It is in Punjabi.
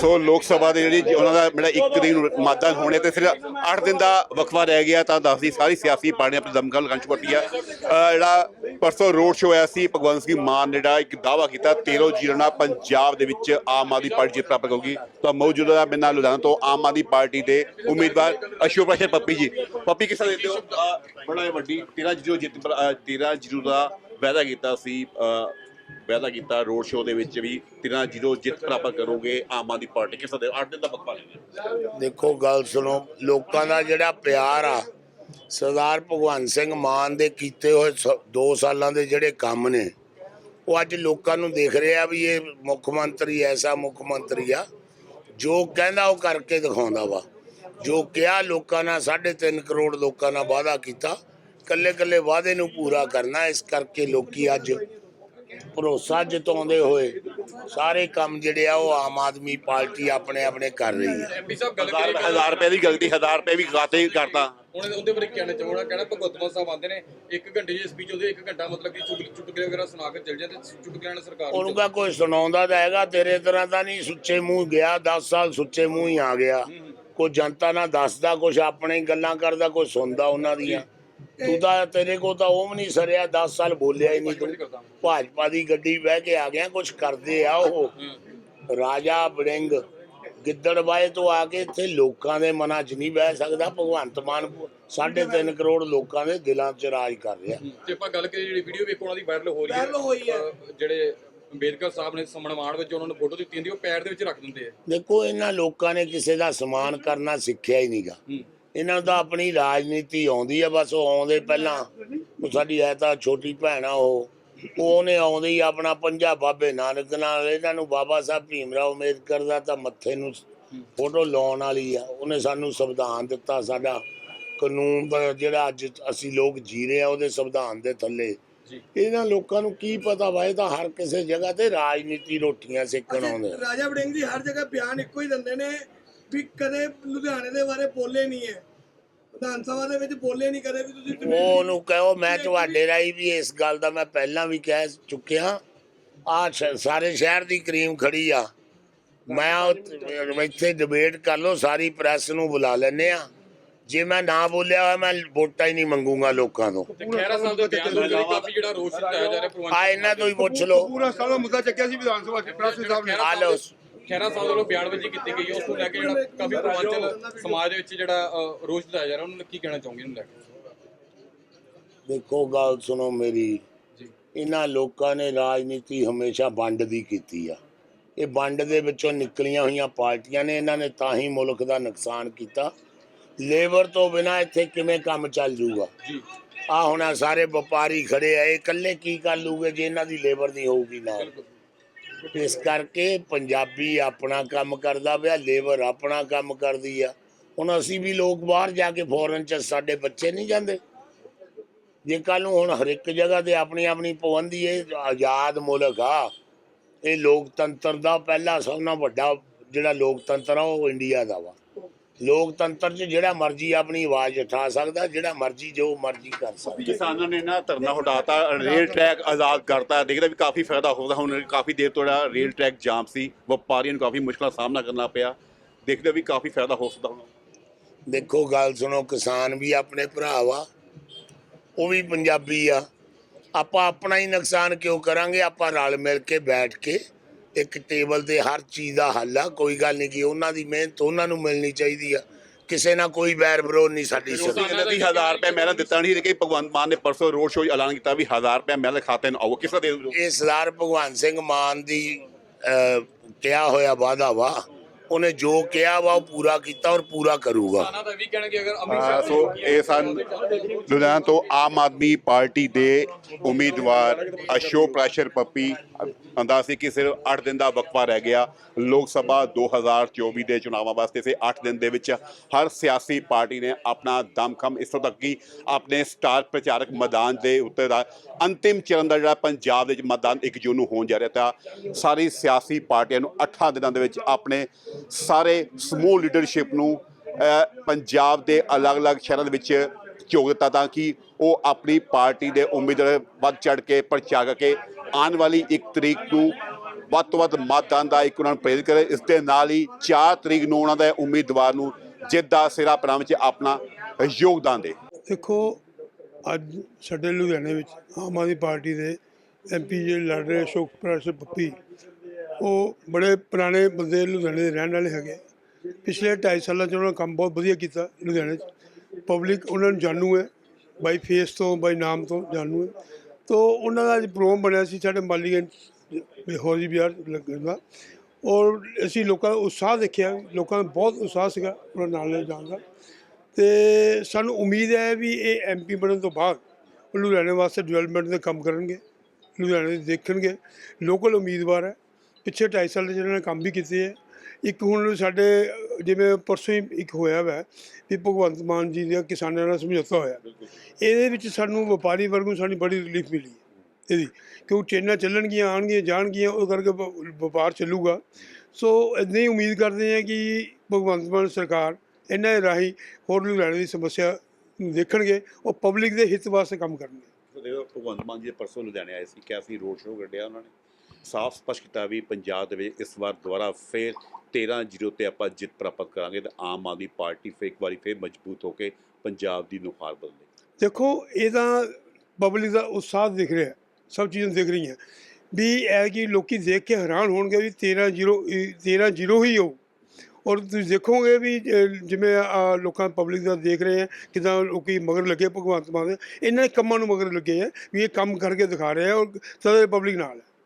ਸੋ ਲੋਕ ਸਭਾ ਦੇ ਜਿਹੜੀ ਉਹਨਾਂ ਦਾ ਮੇਰਾ ਇੱਕ ਤਰੀਕ ਨੂੰ ਮਤਦਾਨ ਹੋਣੇ ਤੇ ਸਿਰਫ 8 ਦਿਨ ਦਾ ਵਕਫਾ ਰਹਿ ਗਿਆ ਤਾਂ ਦੱਸਦੀ ਸਾਰੀ ਸਿਆਸੀ ਪਾਰਟੀਆਂ ਆਪਣੇ ਦਮਕਲ ਲਗਾਉਣ ਚੁੱਕੀ ਆ। ਜਿਹੜਾ ਪਰਸੋਂ ਰੋਡ ਸ਼ੋਅ ਹੋਇਆ ਸੀ, ਭਗਵੰਤ ਸਿੰਘ ਮਾਨ ਨੇ ਜਿਹੜਾ ਇੱਕ ਦਾਵਾ ਕੀਤਾ 13 ਜ਼ੀਰੋ ਨਾਲ ਪੰਜਾਬ ਦੇ ਵਿੱਚ ਆਮ ਆਦਮੀ ਪਾਰਟੀ ਜਿੱਤ ਪ੍ਰਾਪਤ ਕਰੂਗੀ। ਤਾਂ ਮੌਜੂਦਾ ਮੇਰੇ ਨਾਲ ਲੁਧਿਆਣਾ ਤੋਂ ਆਮ ਆਦਮੀ ਪਾਰਟੀ ਦੇ ਉਮੀਦਵਾਰ ਅਸ਼ੋਕ ਪ੍ਰਸ਼ਰ ਪੱਪੀ ਜੀ। ਪੱਪੀ, ਕਿਸ ਤਰ੍ਹਾਂ ਦੇਖਦੇ ਹੋ? ਬੜਾ ਵੱਡੀ 13 ਜ਼ੀਰੋ ਜਿੱਤ ਅਹ 13 ਜ਼ੀਰੋ ਦਾ ਵਾਅਦਾ ਕੀਤਾ ਸੀ ਅਹ ਵਾਅਦਾ ਕੀਤਾ ਰੋਡ ਸ਼ੋਅ ਦੇ ਵਿੱਚ ਵੀ 13 ਜ਼ੀਰੋ ਜਿੱਤ ਪ੍ਰਾਪਤ ਕਰੋਗੇ, ਆਮ ਆਦਮੀ ਪਾਰਟੀ ਕਿਸ ਦੇ 8 ਦਿਨ ਦਾ ਵਕਫਾ ਲੈਣਾ ਦੇਖੋ, ਗੱਲ ਸੁਣੋ, ਲੋਕਾਂ ਦਾ ਜਿਹੜਾ ਪਿਆਰ ਆ, ਸਰਦਾਰ ਭਗਵੰਤ ਸਿੰਘ ਮਾਨ ਦੇ ਕੀਤੇ ਹੋਏ 2 ਸਾਲਾਂ ਦੇ ਜਿਹੜੇ ਕੰਮ ਨੇ, ਉਹ ਅੱਜ ਲੋਕਾਂ ਨੂੰ ਦਿਖ ਰਿਹਾ ਵੀ ਇਹ ਮੁੱਖ ਮੰਤਰੀ ਐਸਾ ਮੁੱਖ ਮੰਤਰੀ ਆ, ਜੋ ਕਹਿੰਦਾ ਉਹ ਕਰਕੇ ਦਿਖਾਉਂਦਾ ਵਾ। ਜੋ ਕਿਹਾ ਲੋਕਾਂ ਨਾਲ 3.5 ਕਰੋੜ ਲੋਕਾਂ ਨਾਲ ਵਾਅਦਾ ਕੀਤਾ ਕੱਲੇ ਕੱਲੇ ਵਾਅਦੇ ਨੂੰ ਪੂਰਾ ਕਰਨਾ, ਇਸ ਕਰਕੇ ਲੋਕੀ ਅੱਜ ਭਰੋਸਾ ਜਤਾਉਂਦੇ ਹੋਏ ਸਾਰੇ ਕੰਮ ਜਿਹੜੇ ਆ ਉਹ ਆਮ ਆਦਮੀ ਪਾਰਟੀ ਆਪਣੇ ਆਪਣੇ ਕਰ ਰਹੀ ਹੈ। ਐਮਪੀ ਸਾਹਿਬ ਗੱਲ ਹਜ਼ਾਰ ਕਰੀ ਹਜ਼ਾਰ ਰੁਪਏ ਦੀ ਗਲਤੀ ਹਜ਼ਾਰ ਰੁਪਏ ਵੀ ਖਾਤੇ ਹੀ ਕਰਤਾ। ਉਹਨੇ ਉਹਦੇ ਬਾਰੇ ਕਹਿਣਾ ਚਾਹਣਾ ਕਹਿਣਾ ਭਗਵੰਤ ਮਾਨ ਸਾਹਿਬ ਆਉਂਦੇ ਨੇ 1 ਘੰਟੇ ਦੀ ਸਪੀਚ ਉਹਦੇ 1 ਘੰਟਾ ਮਤਲਬ ਕਿ ਚੁਟਕ ਚੁਟਕਲੇ ਵਗੈਰਾ ਸੁਣਾ ਕੇ ਚਲ ਜਾਂਦੇ ਚੁਟਕਲਿਆਂ ਨਾਲ ਸਰਕਾਰ ਨੂੰ। ਉਹਨੂੰ ਕਾ ਕੋਈ ਸੁਣਾਉਂਦਾ ਤਾਂ ਹੈਗਾ ਤੇਰੇ ਤਰ੍ਹਾਂ ਤਾਂ ਨਹੀਂ ਸੁੱਚੇ ਮੂੰਹ ਗਿਆ 10 ਸਾਲ ਸੁੱਚੇ ਮੂੰਹ ਹੀ ਆ ਗਿਆ। ਕੋਈ ਜਨਤਾ ਨਾਲ ਦੱਸਦਾ ਕੁਝ ਆਪਣੇ ਗੱਲਾਂ ਕਰਦਾ ਕੋਈ ਸੁਣਦਾ ਉਹਨਾਂ ਦੀਆਂ। ਤੂੰ ਤਾਂ ਤੇਰੇ ਕੋ ਤਾਂ ਉਹ ਵੀ ਨਹੀਂ ਸਰਿਆ 10 ਸਾਲ ਬੋਲਿਆ ਹੀ ਨਹੀਂ ਤੂੰ। ਭਾਜਪਾ ਦੀ ਗੱਡੀ ਬਹਿ ਕੇ ਆ ਗਿਆ ਕੁਝ ਕਰਦੇ ਆ ਉਹ। ਰਾਜਾ ਬੜਿੰਗ ਗਿੱਦੜਬਾਏ ਤੋਂ ਆ ਕੇ ਇੱਥੇ ਲੋਕਾਂ ਦੇ ਮਨਾਂ 'ਚ ਨਹੀਂ ਬਹਿ ਸਕਦਾ ਭਗਵੰਤ ਮਾਨ 3.5 ਕਰੋੜ ਲੋਕਾਂ ਦੇ ਦਿਲਾਂ 'ਚ ਰਾਜ ਕਰ ਰਿਹਾ। ਜੇ ਆਪਾਂ ਗੱਲ ਕਰੀਏ ਜਿਹੜੀ ਵੀਡੀਓ ਵੇਖੋ ਉਹਨਾਂ ਦੀ ਵਾਇਰਲ ਹੋ ਰਹੀ ਹੈ ਜਿਹੜੇ ਅੰਬੇਦਕਰ ਸਾਹਿਬ ਨੇ ਸਮਣਮਾਨ ਵਿੱਚ ਉਹਨਾਂ ਨੂੰ ਫੋਟੋ ਦਿੱਤੀ ਹੁੰਦੀ ਉਹ ਪੈਰ ਦੇ ਵਿੱਚ ਰੱਖ ਦਿੰਦੇ ਆ। ਦੇਖੋ ਇਹਨਾਂ ਲੋਕਾਂ ਨੇ ਕਿਸੇ ਦਾ ਸਨਮਾਨ ਕਰਨਾ ਸਿੱਖਿਆ ਹੀ ਨਹੀਂਗਾ ਇਹਨਾਂ ਤਾਂ ਆਪਣੀ ਰਾਜਨੀਤੀ ਆਉਂਦੀ ਆ ਬਸ ਉਹ ਆਉਂਦੇ ਪਹਿਲਾਂ। ਉਹ ਸਾਡੀ ਹੈ ਤਾਂ ਛੋਟੀ ਭੈਣ ਆ ਉਹ। ਉਹ ਉਹਨੇ ਆਉਂਦੇ ਹੀ ਆਪਣਾ ਪੰਜਾ ਬਾਬੇ ਨਾਨਕ ਨਾਲ ਇਹਨਾਂ ਨੂੰ ਬਾਬਾ ਸਾਹਿਬ ਭੀਮ ਰਾਓ ਅੰਬੇਦਕਰ ਦਾ ਤਾਂ ਮੱਥੇ ਨੂੰ ਫੋਟੋ ਲਾਉਣ ਵਾਲੀ ਆ। ਉਹਨੇ ਸਾਨੂੰ ਸੰਵਿਧਾਨ ਦਿੱਤਾ ਸਾਡਾ। ਕਾਨੂੰਨ ਦਾ ਜਿਹੜਾ ਅੱਜ ਅਸੀਂ ਲੋਕ ਜੀ ਰਹੇ ਆ ਉਹਦੇ ਸੰਵਿਧਾਨ ਦੇ ਥੱਲੇ। ਇਹਨਾਂ ਲੋਕਾਂ ਨੂੰ ਕੀ ਪਤਾ ਵਾ ਇਹ ਤਾਂ ਹਰ ਕਿਸੇ ਜਗ੍ਹਾ ਤੇ ਰਾਜਨੀਤੀ ਰੋਟੀਆਂ ਸੇਕਣ ਆਉਂਦੇ। ਰਾਜਾ ਵੜਿੰਗ ਜੀ ਹਰ ਜਗ੍ਹਾ ਬਿਆਨ ਇੱਕੋ ਹੀ ਦਿੰਦੇ ਨੇ ਵੀ ਕਦੇ ਲੁਧਿਆਣੇ ਦੇ ਬਾਰੇ ਬੋਲੇ ਨਹੀਂ ਹੈ। ਵਿਧਾਨ ਸਭਾ ਦੇ ਵਿੱਚ ਬੋਲੇ ਨਹੀਂ ਕਦੇ ਵੀ ਤੁਸੀਂ ਉਹ ਉਹਨੂੰ ਕਹੋ ਮੈਂ ਤੁਹਾਡੇ ਰਾਹੀਂ ਵੀ ਇਸ ਗੱਲ ਦਾ ਮੈਂ ਪਹਿਲਾਂ ਵੀ ਕਹਿ ਚੁੱਕਿਆ। ਆ ਸਾਰੇ ਸ਼ਹਿਰ ਦੀ ਕਰੀਮ ਖੜੀ ਆ। ਮੈਂ ਉਹ- ਇੱਥੇ ਡਿਬੇਟ ਕਰ ਲਓ ਸਾਰੀ ਪ੍ਰੈਸ ਨੂੰ ਬੁਲਾ ਲੈਨੇ ਆ। ਜੇ ਮੈਂ ਨਾ ਬੋਲਿਆ ਹੋਇਆ ਮੈਂ ਵੋਟਾਂ ਹੀ ਨਹੀਂ ਮੰਗੂਗਾ ਲੋਕਾਂ ਤੋਂ। ਤੇ ਖੈਰਾ ਸਾਹਿਬ ਦਾ ਬਿਆਨ ਨੂੰ ਜਿਹੜੀ ਕਾਫੀ ਜਿਹੜਾ ਰੋਸ਼ ਦਿੱਤਾ ਜਾ ਰਿਹਾ ਪ੍ਰਵੰਤ ਆ ਇਹਨਾਂ ਤੋਂ ਹੀ ਪੁੱਛ ਲਓ। ਪੂਰਾ ਸਾਰਾ ਮੁੱਦਾ ਚੱਕਿਆ ਸੀ ਵਿਧਾਨ ਸਭਾ ਚ ਪ੍ਰੈਸ ਸਾਹਿਬ ਨੇ ਆ ਲਓ ਖੈਰਾ ਸਾਹਿਬ ਵੱਲੋਂ ਬਿਆਨਬਾਜ਼ੀ ਕੀਤੀ ਗਈ ਉਸ ਨੂੰ ਲੈ ਕੇ ਜਿਹੜਾ ਕਾਫੀ ਪ੍ਰਵੰਚਲ ਸਮਾਜ ਦੇ ਵਿੱਚ ਜਿਹੜਾ ਰੋਸ਼ ਦਿੱਤਾ ਜਾ ਰਿਹਾ ਉਹਨੂੰ ਕੀ ਕਹਿਣਾ ਚਾਹੋਗੇ ਇਹਨੂੰ ਲੈ ਕੇ? ਦੇਖੋ ਗੱਲ ਸੁਣੋ ਮੇਰੀ। ਜੀ। ਇਹਨਾਂ ਲੋਕਾਂ ਨੇ ਰਾਜਨੀਤੀ ਹਮੇਸ਼ਾ ਵੰਡ ਦੀ ਕੀਤੀ ਆ। ਇਹ ਵੰਡ ਦੇ ਵਿੱਚੋਂ ਨਿਕਲੀਆਂ ਹੋਈਆਂ ਪਾਰਟੀਆਂ ਨੇ ਇਹਨਾਂ ਨੇ ਤਾਂ ਹੀ ਮੁਲਕ ਦਾ ਨੁਕਸਾਨ ਕੀਤਾ। ਲੇਬਰ ਤੋਂ ਬਿਨਾ ਇੱਥੇ ਕਿਵੇਂ ਕੰਮ ਚੱਲ ਜੂਗਾ? ਜੀ। ਆ ਹੁਣ ਸਾਰੇ ਵਪਾਰੀ ਖੜੇ ਆ ਇਹ ਇਕੱਲੇ ਕੀ ਕਰ ਲੂਗੇ ਜੇ ਇਹਨਾਂ ਦੀ ਲੇਬਰ ਨਹੀਂ ਹੋਊਗੀ ਨਾਲ? ਇਸ ਕਰਕੇ ਪੰਜਾਬੀ ਆਪਣਾ ਕੰਮ ਕਰਦਾ ਪਿਆ, ਲੇਬਰ ਆਪਣਾ ਕੰਮ ਕਰਦੀ ਆ। ਹੁਣ ਅਸੀਂ ਵੀ ਲੋਕ ਬਾਹਰ ਜਾ ਕੇ ਫੋਰਨ ਚ ਸਾਡੇ ਬੱਚੇ ਨਹੀਂ ਜਾਂਦੇ। ਜੇ ਕੱਲ ਨੂੰ ਹੁਣ ਹਰ ਇੱਕ ਜਗ੍ਹਾ ਤੇ ਆਪਣੀ ਆਪਣੀ ਪਾਬੰਦੀ ਇਹ ਆਜ਼ਾਦ ਮੁਲਕ ਆ, ਇਹ ਲੋਕਤੰਤਰ ਦਾ ਪਹਿਲਾ ਸਭ ਤੋਂ ਵੱਡਾ ਜਿਹੜਾ ਲੋਕਤੰਤਰ ਆ, ਉਹ ਇੰਡੀਆ ਦਾ ਵਾ। ਲੋਕਤੰਤਰ 'ਚ ਜਿਹੜਾ ਮਰਜ਼ੀ ਆਪਣੀ ਆਵਾਜ਼ ਉਠਾ ਸਕਦਾ ਜਿਹੜਾ ਮਰਜ਼ੀ ਜੋ ਮਰਜ਼ੀ ਕਰ ਸਕਦਾ। ਕਿਸਾਨਾਂ ਨੇ ਨਾ ਧਰਨਾ ਹਟਾਤਾ ਰੇਲ ਟਰੈਕ ਆਜ਼ਾਦ ਕਰਤਾ। ਦੇਖਦਾ ਵੀ ਕਾਫੀ ਫਾਇਦਾ ਹੋਊਗਾ। ਹੁਣ ਕਾਫੀ ਦੇਰ ਤੋਂ ਜਿਹੜਾ ਰੇਲ ਟਰੈਕ ਜਾਮ ਸੀ ਵਪਾਰੀਆਂ ਨੂੰ ਕਾਫੀ ਮੁਸ਼ਕਲਾਂ ਦਾ ਸਾਹਮਣਾ ਕਰਨਾ ਪਿਆ। ਦੇਖਦੇ ਵੀ ਕਾਫੀ ਫਾਇਦਾ ਹੋ ਸਕਦਾ ਹੁਣ। ਦੇਖੋ ਗੱਲ ਸੁਣੋ ਕਿਸਾਨ ਵੀ ਆਪਣੇ ਭਰਾ ਵਾ ਉਹ ਵੀ ਪੰਜਾਬੀ ਆ। ਆਪਾਂ ਆਪਣਾ ਹੀ ਨੁਕਸਾਨ ਕਿਉਂ ਕਰਾਂਗੇ? ਆਪਾਂ ਰਲ ਮਿਲ ਕੇ ਬੈਠ ਕੇ ਇੱਕ ਟੇਬਲ ਤੇ ਹਰ ਚੀਜ਼ ਦਾ ਹੱਲ ਆ ਕੋਈ ਗੱਲ ਨਹੀਂ ਕਿ ਉਹਨਾਂ ਦੀ ਮਿਹਨਤ ਉਹਨਾਂ ਨੂੰ ਮਿਲਣੀ ਚਾਹੀਦੀ ਆ। ਕਿਸੇ ਨਾਲ ਕੋਈ ਬੈਰ ਵਿਰੋਧ ਨਹੀਂ ਸਾਡੀ ਉਸੇ ਸਿਰ। ਕਹਿੰਦੇ ਵੀ 1000 ਰੁਪਏ ਮਹਿਲਾ ਦਿੱਤਾ ਨਹੀਂ ਕਿ ਭਗਵੰਤ ਮਾਨ ਨੇ ਪਰਸੋਂ ਰੋਡ ਸ਼ੋਅ ਐਲਾਨ ਕੀਤਾ ਵੀ 1000 ਰੁਪਏ ਮਹਿਲਾ ਖਾਤੇ ਨੂੰ ਆਓ ਕਿਸ ਦੇ ਦਿਓ? ਇਹ ਸਰਦਾਰ ਭਗਵਾਨ ਸਿੰਘ ਮਾਨ ਦੀ ਅਹ, ਕਿਹਾ ਹੋਇਆ ਵਾਅਦਾ ਵਾ। ਉਹਨੇ ਜੋ ਕਿਹਾ ਵਾ ਉਹ ਪੂਰਾ ਕੀਤਾ ਔਰ ਪੂਰਾ ਕਰੂਗਾ। ਕਿਸਾਨਾਂ ਦਾ ਵੀ ਕਹਿਣਾ ਕਿ ਅਗਰ ਹਾਂ, ਅੰਮ੍ਰਿਤਸਰ ਸੋ ਇਹ ਸਨ ਲੁਧਿਆਣਾ ਤੋਂ ਆਮ ਆਦਮੀ ਪਾਰਟੀ ਦੇ ਉਮੀਦਵਾਰ ਅਸ਼ੋਕ ਪ੍ਰਾਸ਼ਰ ਪੱਪੀ। ਅੰਦਾਜ਼ ਸੀ ਕਿ ਸਿਰਫ 8 ਦਿਨ ਦਾ ਵਕਫਾ ਰਹਿ ਗਿਆ। ਲੋਕ ਸਭਾ 2024 ਦੇ ਚੁਣਾਵਾਂ ਵਾਸਤੇ ਸੇ 8 ਦਿਨ ਦੇ ਵਿੱਚ ਹਰ ਸਿਆਸੀ ਪਾਰਟੀ ਨੇ ਆਪਣਾ ਦਮਖਮ ਇਸ ਤੋਂ ਤੱਕ ਕਿ ਆਪਣੇ ਸਟਾਰ ਪ੍ਰਚਾਰਕ ਮੈਦਾਨ ਦੇ ਉੱਤੇ ਦਾ ਅੰਤਿਮ ਚਰਨ ਦਾ ਜਿਹੜਾ ਪੰਜਾਬ ਦੇ ਵਿੱਚ ਮਤਦਾਨ 1 ਜੂਨ ਨੂੰ ਹੋਣ ਜਾ ਰਿਹਾ ਤਾਂ ਸਾਰੀ ਸਿਆਸੀ ਪਾਰਟੀਆਂ ਨੂੰ 8 ਦਿਨਾਂ ਦੇ ਵਿੱਚ ਆਪਣੇ ਸਾਰੇ ਸਮੂਹ ਲੀਡਰਸ਼ਿਪ ਨੂੰ ਪੰਜਾਬ ਦੇ ਅਲੱਗ-ਅਲੱਗ ਸ਼ਹਿਰਾਂ ਦੇ ਵਿੱਚ ਝੋਕ ਦਿੱਤਾ ਤਾਂ ਕਿ ਉਹ ਆਪਣੀ ਪਾਰਟੀ ਦੇ ਉਮੀਦਵਾਰ ਵੱਧ ਚੜ ਕੇ ਪ੍ਰਚਾਰ ਕਰਕੇ ਆਉਣ ਵਾਲੀ ਇੱਕ ਤਰੀਕ ਨੂੰ ਵੱਧ ਤੋਂ ਵੱਧ ਮਤਦਾਨ ਦਾ ਇੱਕ ਉਹਨਾਂ ਨੂੰ ਪ੍ਰੇਰਿਤ ਕਰੇ। ਇਸ ਦੇ ਨਾਲ ਹੀ 4 ਤਰੀਕ ਨੂੰ ਉਹਨਾਂ ਦੇ ਉਮੀਦਵਾਰ ਨੂੰ ਜਿੱਤ ਦਾ ਸਿਰਾ ਪਨਾਮ ਵਿੱਚ ਆਪਣਾ ਯੋਗਦਾਨ ਦੇ। ਦੇਖੋ, ਅੱਜ ਸਾਡੇ ਲੁਧਿਆਣੇ ਵਿੱਚ ਆਮ ਆਦਮੀ ਪਾਰਟੀ ਦੇ ਐਮਪੀ ਜਿਹੜੇ ਲੜ ਰਹੇ, ਅਸ਼ੋਕ ਪ੍ਰਕਾਸ਼ ਪੱਪੀ ਉਹ ਬੜੇ ਪੁਰਾਣੇ ਬੰਦੇ ਲੁਧਿਆਣੇ ਦੇ ਰਹਿਣ ਵਾਲੇ ਹੈਗੇ। ਪਿਛਲੇ 2.5 ਸਾਲਾਂ 'ਚ ਉਹਨਾਂ ਨੇ ਕੰਮ ਬਹੁਤ ਵਧੀਆ ਕੀਤਾ ਲੁਧਿਆਣੇ 'ਚ। ਪਬਲਿਕ ਉਹਨਾਂ ਨੂੰ ਜਾਣੂ ਹੈ, ਬਾਈ ਫੇਸ ਤੋਂ, ਬਾਈ ਨਾਮ ਤੋਂ ਜਾਣੂ ਹੈ। ਤੋ ਉਹਨਾਂ ਦਾ ਅੱਜ ਪ੍ਰੋਗਰਾਮ ਬਣਿਆ ਸੀ ਸਾਡੇ ਮਾਲੀਗੰਜ ਹੋਰੀ ਬਿਹਾਰ ਲੱਗਦਾ ਔਰ ਅਸੀਂ ਲੋਕਾਂ ਦਾ ਉਤਸ਼ਾਹ ਦੇਖਿਆ, ਲੋਕਾਂ ਦਾ ਬਹੁਤ ਉਤਸ਼ਾਹ ਸੀਗਾ ਉਹਨਾਂ ਨਾਲ ਲੈ ਜਾਣ ਦਾ। ਤੇ ਸਾਨੂੰ ਉਮੀਦ ਹੈ ਵੀ ਇਹ ਐਮਪੀ ਬਣਨ ਤੋਂ ਬਾਅਦ ਲੁਧਿਆਣੇ ਵਾਸਤੇ ਡਿਵੈਲਪਮੈਂਟ ਦੇ ਕੰਮ ਕਰਨਗੇ, ਲੁਧਿਆਣੇ ਦੇਖਣਗੇ। ਲੋਕਲ ਉਮੀਦਵਾਰ ਹੈ। ਪਿੱਛੇ 2.5 ਸਾਲ ਦੇ ਜਿਹਨਾਂ ਨੇ ਕੰਮ ਵੀ ਕੀਤੇ ਹੈ ਇੱਕ ਹੁਣ ਸਾਡੇ, ਜਿਵੇਂ ਪਰਸੋਂ ਹੀ ਇੱਕ ਹੋਇਆ ਵਾ ਵੀ ਭਗਵੰਤ ਮਾਨ ਜੀ ਦਾ ਕਿਸਾਨਾਂ ਨਾਲ ਸਮਝੌਤਾ ਹੋਇਆ। ਇਹਦੇ ਵਿੱਚ ਸਾਨੂੰ ਵਪਾਰੀ ਵਰਗ ਨੂੰ ਸਾਡੀ ਬੜੀ ਰਿਲੀਫ ਮਿਲੀ ਇਹਦੀ ਕਿਉਂ ਟ੍ਰੇਨਾਂ ਚੱਲਣਗੀਆਂ, ਆਉਣਗੀਆਂ, ਜਾਣਗੀਆਂ, ਉਹ ਕਰਕੇ ਵ- ਵਪਾਰ ਚੱਲੂਗਾ। ਸੋ ਇੱਦਾਂ ਹੀ ਉਮੀਦ ਕਰਦੇ ਹਾਂ ਕਿ ਭਗਵੰਤ ਮਾਨ ਸਰਕਾਰ ਇਹਨਾਂ ਦੇ ਰਾਹੀਂ ਹੋਰ ਲੁਧਿਆਣੇ ਦੀ ਸਮੱਸਿਆ ਦੇਖਣਗੇ, ਉਹ ਪਬਲਿਕ ਦੇ ਹਿੱਤ ਵਾਸਤੇ ਕੰਮ ਕਰਨਗੇ। ਭਗਵੰਤ ਮਾਨ ਜੀ ਪਰਸੋਂ ਲੁਧਿਆਣੇ ਆਏ ਸੀ, ਕਿਹਾ ਸੀ ਰੋਡ ਸ਼ੋਅ ਕੱਢਿਆ ਉਹਨਾਂ ਨੇ। ਸਾਫ਼ ਸਪਸ਼ਟ ਕੀਤਾ ਵੀ ਪੰਜਾਬ ਦੇ ਵਿੱਚ ਇਸ ਵਾਰ ਦੁਬਾਰਾ ਫੇਰ 13 ਜ਼ੀਰੋ ਤੇ ਆਪਾਂ ਜਿੱਤ ਪ੍ਰਾਪਤ ਕਰਾਂਗੇ ਤੇ ਆਮ ਆਦਮੀ ਪਾਰਟੀ ਫੇਰ ਇੱਕ ਵਾਰੀ ਫੇਰ ਮਜ਼ਬੂਤ ਹੋ ਕੇ ਪੰਜਾਬ ਦੀ ਨੁਖਾਰ ਬਦਲੇ ਦੇਖੋ, ਇਹ ਤਾਂ ਪਬਲਿਕ ਦਾ ਉਤਸ਼ਾਹ ਦਿਖ ਰਿਹਾ, ਸਭ ਚੀਜ਼ਾਂ ਦਿਖ ਰਹੀਆਂ। ਵੀ ਇਹ ਕਿ ਲੋਕੀ ਦੇਖ ਕੇ ਹੈਰਾਨ ਹੋਣਗੇ ਵੀ 13 ਜ਼ੀਰੋ 13 ਜ਼ੀਰੋ ਹੀ ਹੋ ਔਰ ਤੁਸੀਂ ਦੇਖੋਗੇ ਵੀ ਜਿਵੇਂ ਲੋਕਾਂ ਪਬਲਿਕ ਦਾ ਦੇਖ ਰਹੇ ਆ, ਕਿਦਾਂ ਲੋਕੀ ਮਗਰ ਲੱਗੇ ਭਗਵੰਤ ਮਾਨ ਦੇ। ਇਹਨਾਂ ਕੰਮਾਂ ਨੂੰ ਮਗਰ ਲੱਗੇ ਆ, ਵੀ ਇਹ ਕੰਮ ਕਰਕੇ ਦਿਖਾ ਰਹੇ ਆ ਔਰ ਤਦੇ ਪਬਲਿਕ ਨਾਲ